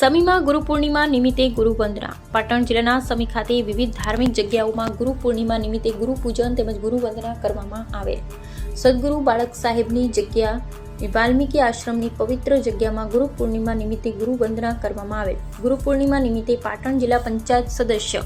સમીમાં ગુરુ પૂર્ણિમા નિમિત્તે ગુરુ વંદના. પાટણ જિલ્લાના સમી ખાતે વિવિધ ધાર્મિક જગ્યાઓમાં ગુરુ પૂર્ણિમા નિમિત્તે ગુરુ પૂજન તેમજ ગુરુ વંદના કરવામાં આવે. સદગુરુ બાળક સાહેબની જગ્યા, વાલ્મીકી આશ્રમની પવિત્ર જગ્યામાં ગુરુ પૂર્ણિમા નિમિત્તે ગુરુ વંદના કરવામાં આવે. ગુરુ પૂર્ણિમા નિમિત્તે પાટણ જિલ્લા પંચાયત સદસ્ય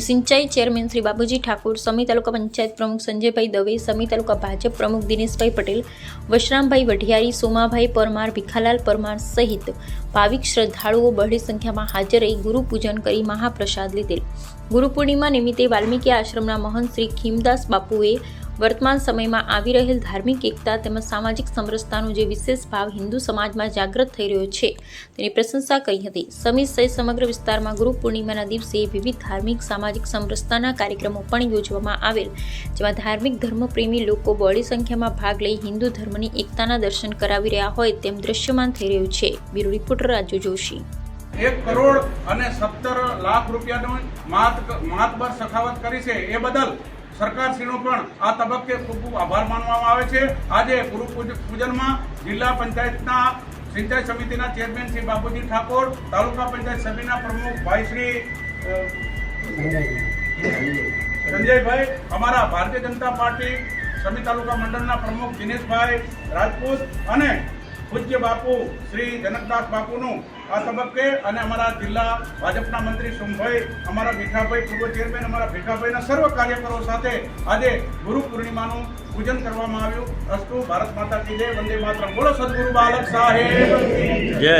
સિંચાઈ ચેરમેન શ્રી બાબુજી ઠાકુર, સમી તાલુકા પંચાયત પ્રમુખ સંજયભાઈ દવે, સમી તાલુકા ભાજપ પ્રમુખ દિનેશભાઈ પટેલ, વશરામભાઈ વઢિયારી, સોમાભાઈ પરમાર, ભીખાલાલ પરમાર સહિત ભાવિક શ્રદ્ધાળુઓ બહોળી સંખ્યામાં હાજર રહી ગુરુ પૂજન કરી મહાપ્રસાદ લીધેલ. ગુરુ પૂર્ણિમા નિમિત્તે વાલ્મીકી આશ્રમના મહંત શ્રી ખીમદાસ બાપુએ વર્તમાન સમયમાં આવી રહેલ ધાર્મિક એકતા તેમજ સામાજિક સમરસતાનો જે વિશેષ ભાવ હિન્દુ સમાજમાં જાગૃત થઈ રહ્યો છે, તેની પ્રશંસા કરી હતી. સમિત સહિત સમગ્ર વિસ્તારમાં ગુરુ પૂર્ણિમાના દિવસે વિવિધ ધાર્મિક, સામાજિક સમરસતાના કાર્યક્રમો પણ યોજવામાં આવેલ, જેમાં ધાર્મિક ધર્મપ્રેમી લોકો બોડી સંખ્યામાં ભાગ લઈ હિન્દુ ધર્મની એકતાના દર્શન કરાવી રહ્યા હોય તેમ દ્રશ્યમાન થઈ રહ્યું છે. Bureau reporter Raju Joshi. એક કરોડ અને સત્તર લાખ રૂપિયાનો માત માતબર સખાવત કરી છે. એ બદલ સરકારશ્રીનો પણ આ તબક્કે ખૂબ ખૂબ આભાર માનવામાં આવે છે. આજે ગુરુ પૂજનમાં જિલ્લા પંચાયતના સિંચાઈ સમિતિના ચેરમેન શ્રી બાબુજી ઠાકોર, તાલુકા પંચાયત સમિતિના પ્રમુખ ભાઈ શ્રી સંજયભાઈ, અમારા ભારતીય જનતા પાર્ટી સમિત તાલુકા મંડળના પ્રમુખ દિનેશભાઈ રાજપૂત અને પૂજ્ય બાપુ, શ્રી જનકદાસ બાપુનું આ તબક્કે અને અમારા જિલ્લા ભાજપના મંત્રી સોમભાઈ, અમારા ભીખાભાઈ, પૂર્વ ચેરમેન અમારા ભીખાભાઈના સર્વ કાર્યકરો સાથે આજે ગુરુ પૂર્ણિમાનું પૂજન કરવામાં આવ્યું. અસ્તુ, ભારત માતા કી જય, વંદે માતરમ. બોલો સદગુરુ બાલક સાહેબ. જય.